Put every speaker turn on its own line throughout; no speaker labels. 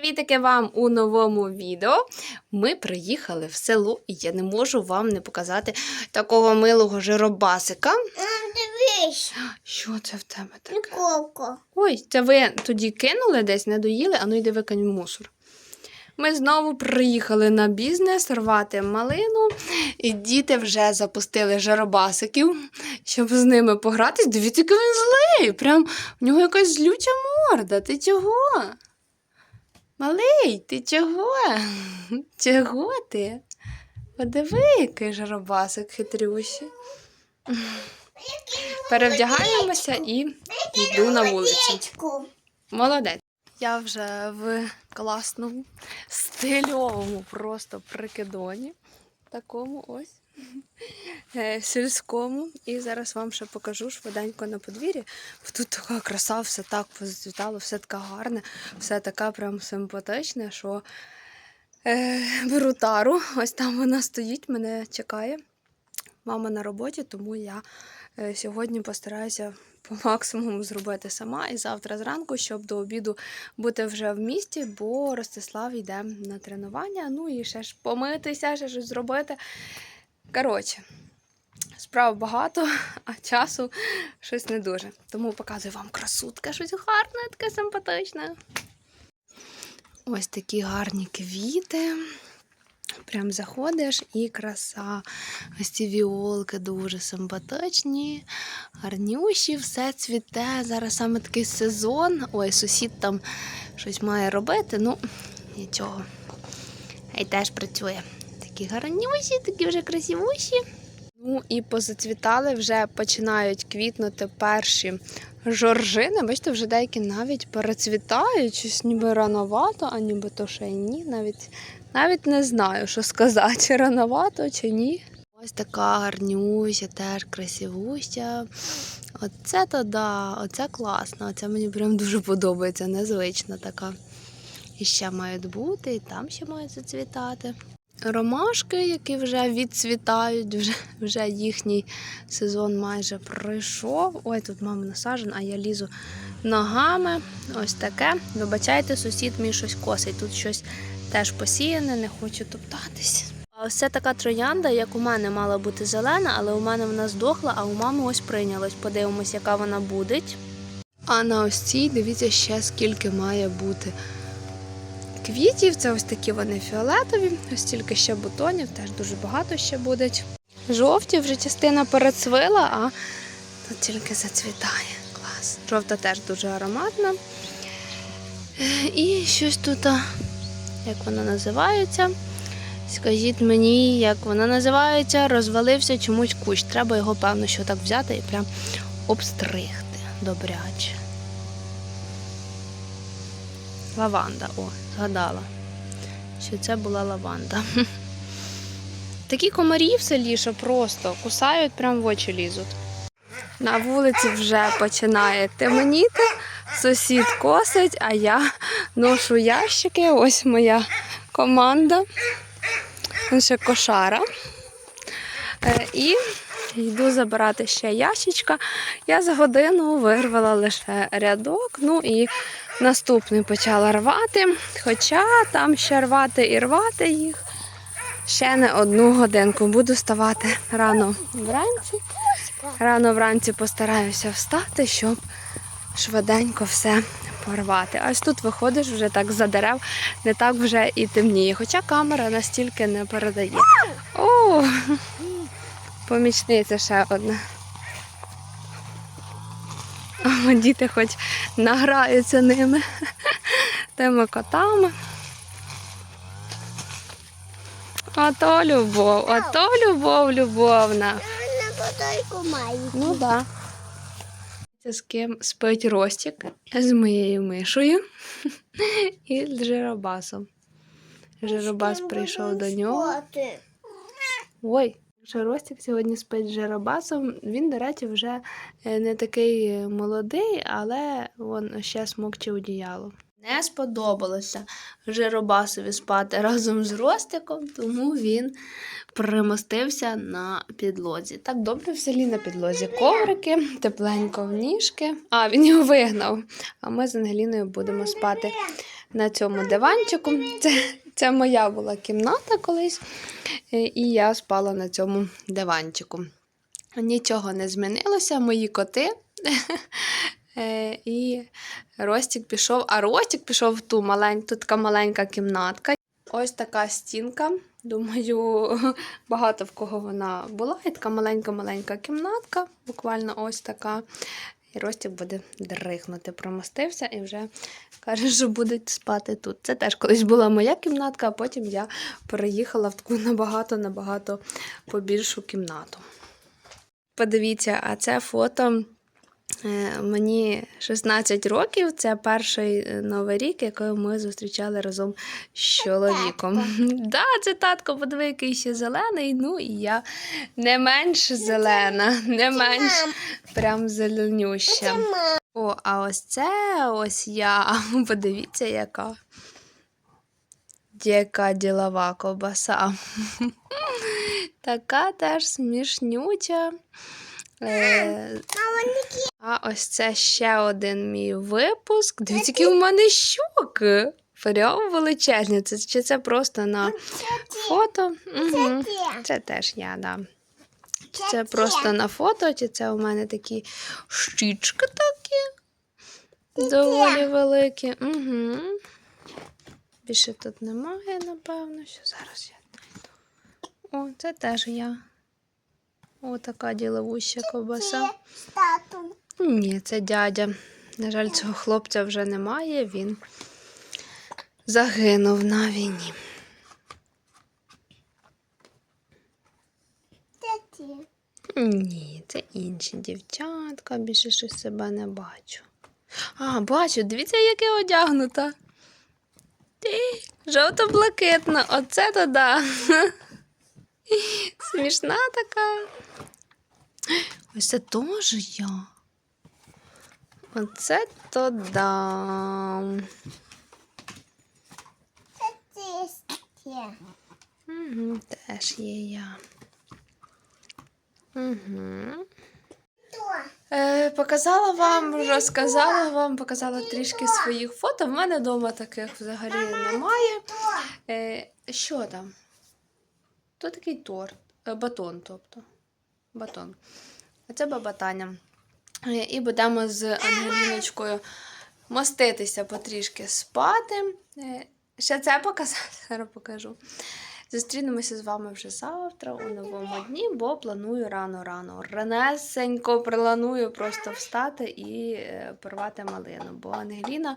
Привітики вам у новому відео. Ми приїхали в село, і я не можу вам не показати такого милого жиробасика.
Дивись,
Що це в тебе таке?
приколка.
Ой, це ви тоді кинули десь, не доїли, а ну йди викинь в мусор. Ми знову приїхали на бізнес рвати малину, і діти вже запустили жиробасиків, щоб з ними погратись. Дивіться, який він злий. Прям в нього якась злюча морда. Ти чого? Малий, ти чого? Чого ти? Подиви, який жиробасик хитрющий. Перевдягаємося і йду на вулицю. Молодець. Я вже в класному, стильовому просто прикидоні. Такому ось сільському. І зараз вам ще покажу швиденько на подвір'ї. Тут така краса, все так позацвітало, все таке гарне, все таке прям симпатичне, що е, беру тару. Ось там вона стоїть, мене чекає. Мама на роботі, тому я е, сьогодні постараюся по максимуму зробити сама і завтра зранку, щоб до обіду бути вже в місті, бо Ростислав йде на тренування. Ну і ще ж помитися, ще щось зробити. Коротше, справ багато, а часу щось не дуже. Тому показую вам красутка, щось гарне, таке симпатичне. Ось такі гарні квіти. Прям заходиш і краса. Ось ці віолки дуже симпатичні, гарнющі, все цвіте. Зараз саме такий сезон. Ой, сусід там щось має робити. Ну, нічого. І теж працює. Такі гарнющі, такі вже красивущі. Ну і позацвітали, вже починають квітнути перші жоржини. Бачите, вже деякі навіть перецвітають, щось ніби рановато, а ніби то ще й ні. Навіть, навіть не знаю, що сказати, рановато чи ні. Ось така гарнюща, теж красивуща. Оце то да, оце класно. Оце мені прям дуже подобається, незвична така. І ще мають бути, і там ще мають зацвітати. Ромашки, які вже відцвітають, вже, вже їхній сезон майже пройшов. Ой, тут мама насаджена, а я лізу ногами. Ось таке. Вибачайте, сусід мій щось косить. Тут щось теж посіяне, не хочу топтатись. Ось це така троянда, як у мене мала бути зелена, але у мене вона здохла, а у мами ось прийнялось. Подивимось, яка вона буде. А на ось цій дивіться ще скільки має бути квітів. Це ось такі вони фіолетові, ось тільки ще бутонів, теж дуже багато ще буде. Жовті вже частина перецвила, а тут тільки зацвітає. Клас. Жовта теж дуже ароматна. І щось тут, як вона називається? Скажіть мені, як вона називається, розвалився чомусь кущ. Треба його, певно, що так взяти і прям обстригти добряче. Лаванда, о, згадала, що це була лаванда. Такі комарі в селі, що просто кусають, прям в очі лізуть. На вулиці вже починає темніти, сусід косить, а я ношу ящики. Ось моя команда. Ще кошара. Е, І йду забирати ще ящичка. Я за годину вирвала лише рядок, ну і наступний почала рвати. Хоча там ще рвати і рвати їх ще не одну годинку. Буду ставати рано вранці. Рано вранці постараюся встати, щоб швиденько все порвати. Ось тут виходиш вже так за дерев, не так вже і темніє. Хоча камера настільки не передає. О, помічниця ще одна. А діти хоч награються ними, тими котами. Ото любов, ото любов любовна. Ну так. Да. Це з ким спить Ростік з моєю мишою і з Жиробасом. Жиробас прийшов до нього. Ой, вже Ростік сьогодні спить з Жиробасом. Він, до речі, вже е, не такий молодий, але він ще смокче одіяло. Не сподобалося Жиробасові спати разом з Ростиком, тому він примостився на підлозі. Так добре в селі на підлозі. Коврики, тепленько в ніжки. А, він його вигнав. А ми з Ангеліною будемо спати на цьому диванчику. Це, це моя була кімната колись, е, і я спала на цьому диванчику. Нічого не змінилося, мої коти. Е, І Ростік пішов, а Ростік пішов в ту маленьку, тут така маленька кімнатка. Ось така стінка. Думаю, багато в кого вона була. І така маленька-маленька кімнатка, буквально ось така. І Ростік буде дрихнути, промостився і вже каже, що буде спати тут. Це теж колись була моя кімнатка, а потім я переїхала в таку набагато-набагато побільшу кімнату. Подивіться, а це фото. Е, Мені 16 років, це перший е, новий рік, який ми зустрічали разом з чоловіком. Да, це татко, подиви, який ще зелений. Ну і я не менш зелена, не менш прям зеленюща. О, а ось це ось я. Подивіться, яка. Яка ділова ковбаса. Така теж смішнюча. Е, а ось це ще один мій випуск. Дивіться, які у мене щоки. Прям величезні. Це, чи це просто на фото? Угу. Це теж я, да. Чи це просто на фото, чи це у мене такі щічки такі. Доволі великі. Угу. Більше тут немає, напевно, що зараз я знайду. О, це теж я. О, така діловуща ковбаса. Ні, це дядя. На жаль, цього хлопця вже немає. Він загинув на війні. Ні, це інші дівчатка, більше щось себе не бачу. А, бачу, дивіться, як я одягнута. Жовто-блакитна, оце то да. Смішна така. Ось це теж я. Оце то да.
Таті.
Угу, теж є я. Угу. Е, показала вам, розказала вам, показала трішки своїх фото. В мене вдома таких взагалі немає. Е, що там? То такий торт, е, батон, тобто. Батон. А це баба Таня. Е, І будемо з Ангеліночкою моститися потрішки спати. Е, Ще це показати, зараз покажу. Зустрінемося з вами вже завтра у новому дні, бо планую рано-рано. Ранесенько планую просто встати і е, порвати малину. Бо Ангеліна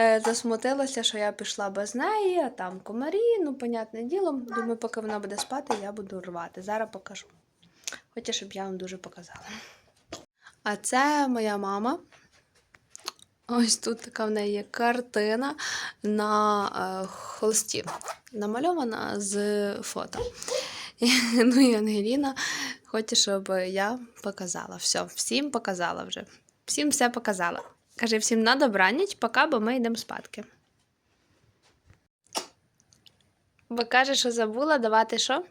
е, засмутилася, що я пішла без неї, а там комарі, ну, понятне діло. Думаю, поки вона буде спати, я буду рвати. Зараз покажу. Хоча, щоб я вам дуже показала. А це моя мама. Ось тут така в неї є картина на е, холсті, намальована з фото. Ну і Ангеліна хоче, щоб я показала. Все, всім показала вже. Всім все показала. Каже, всім на добраніч, пока, бо ми йдемо спадки. Бо каже, що забула давати що?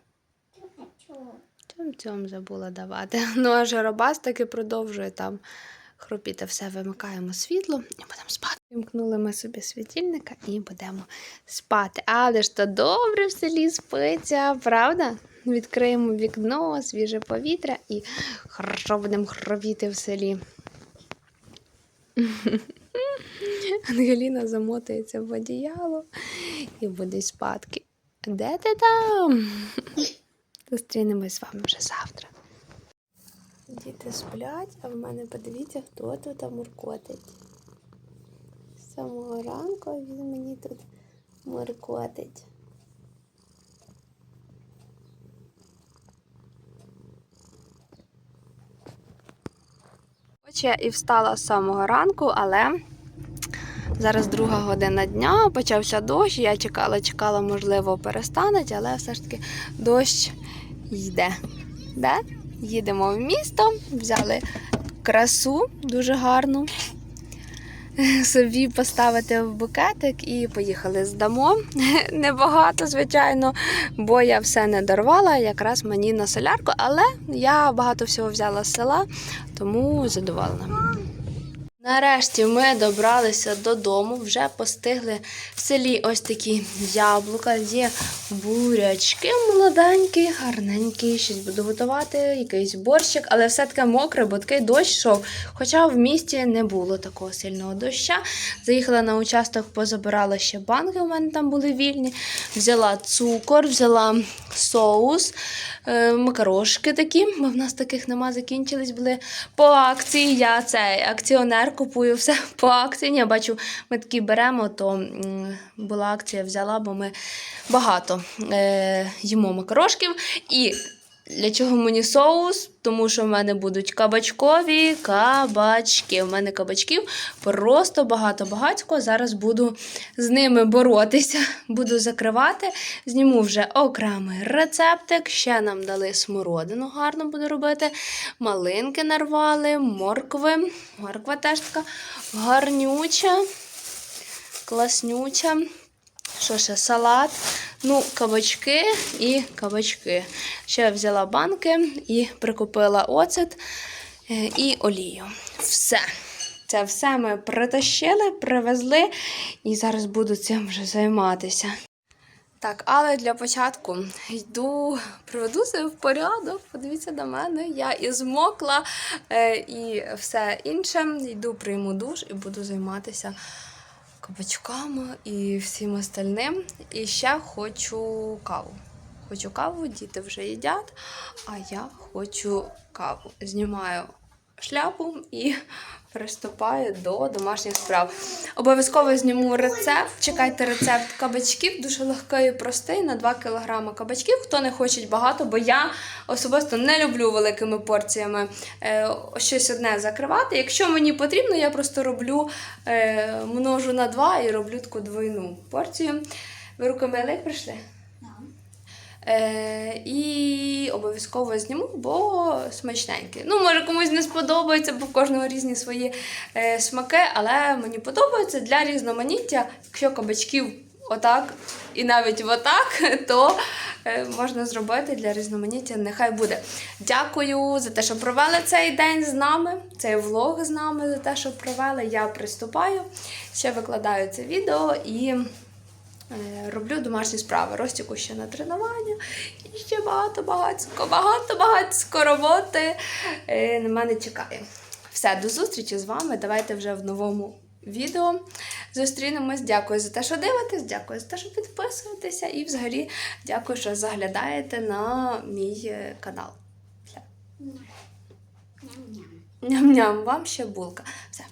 Цьом забула давати. Ну, а Жаробас таки продовжує там хропіти. Все, вимикаємо світло і будемо спати. Вимкнули ми собі світильника і будемо спати. Але ж то добре в селі спиться, правда? Відкриємо вікно, свіже повітря і хорошо будемо хропіти в селі. Ангеліна замотується в одіяло і буде спадки. Де ти там? Зустрінемось з вами вже завтра. Діти сплять, а в мене подивіться, хто тут муркотить. З самого ранку він мені тут муркотить. Хоч я і встала з самого ранку, але зараз друга година дня, почався дощ. Я чекала, чекала, можливо, перестануть, але все ж таки дощ йде. Де? Їдемо в місто, взяли красу дуже гарну. собі поставити в букетик і поїхали здамо. Небагато, звичайно, бо я все не дорвала, якраз мені на солярку, але я багато всього взяла з села, тому задоволена. Нарешті ми добралися додому, вже постигли в селі ось такі яблука, є бурячки молоденькі, гарненькі, щось буду готувати, якийсь борщик, але все таке мокре, бо такий дощ йшов. Хоча в місті не було такого сильного доща. Заїхала на участок, позабирала ще банки, у мене там були вільні. Взяла цукор, взяла соус, макарошки такі, бо в нас таких нема, закінчились були по акції. Я цей акціонер купую все по акції. Я бачу, ми такі беремо, то була акція, взяла, бо ми багато е, їмо макарошків. І для чого мені соус? Тому що в мене будуть кабачкові кабачки. У мене кабачків просто багато-багатько. Зараз буду з ними боротися, буду закривати. Зніму вже окремий рецептик. Ще нам дали смородину, гарно буду робити. Малинки нарвали, моркви. Морква теж така гарнюча, класнюча. Що ще? Салат, ну, кабачки і кабачки. Ще взяла банки і прикупила оцет е, і олію. Все. Це все ми притащили, привезли і зараз буду цим вже займатися. Так, але для початку йду, приведу себе в порядок. Подивіться на мене. Я і змокла, е, і все інше. Йду, прийму душ і буду займатися кабачками і всім остальним. І ще хочу каву. Хочу каву, діти вже їдять, а я хочу каву. Знімаю шляпу і приступаю до домашніх справ. Обов'язково зніму рецепт. Чекайте рецепт кабачків, дуже легкий і простий на 2 кг кабачків. Хто не хоче багато, бо я особисто не люблю великими порціями е, щось одне закривати. Якщо мені потрібно, я просто роблю е, множу на 2 і роблю таку двойну порцію. Ви рукомили прийшли? Е, і обов'язково зніму, бо смачненькі. Ну, може, комусь не сподобається, бо в кожного різні свої е, смаки, але мені подобається для різноманіття. Якщо кабачків отак і навіть отак, то е, можна зробити для різноманіття. Нехай буде. Дякую за те, що провели цей день з нами, цей влог з нами, за те, що провели. Я приступаю, ще викладаю це відео і. Е, Роблю домашні справи. Ростіку ще на тренування. І ще багато багатько, багато багатько роботи е, на мене чекає. Все, до зустрічі з вами. Давайте вже в новому відео зустрінемось. Дякую за те, що дивитесь, дякую за те, що підписуєтеся. І взагалі дякую, що заглядаєте на мій е, канал. Все. Ням-ням, вам ще булка. Все.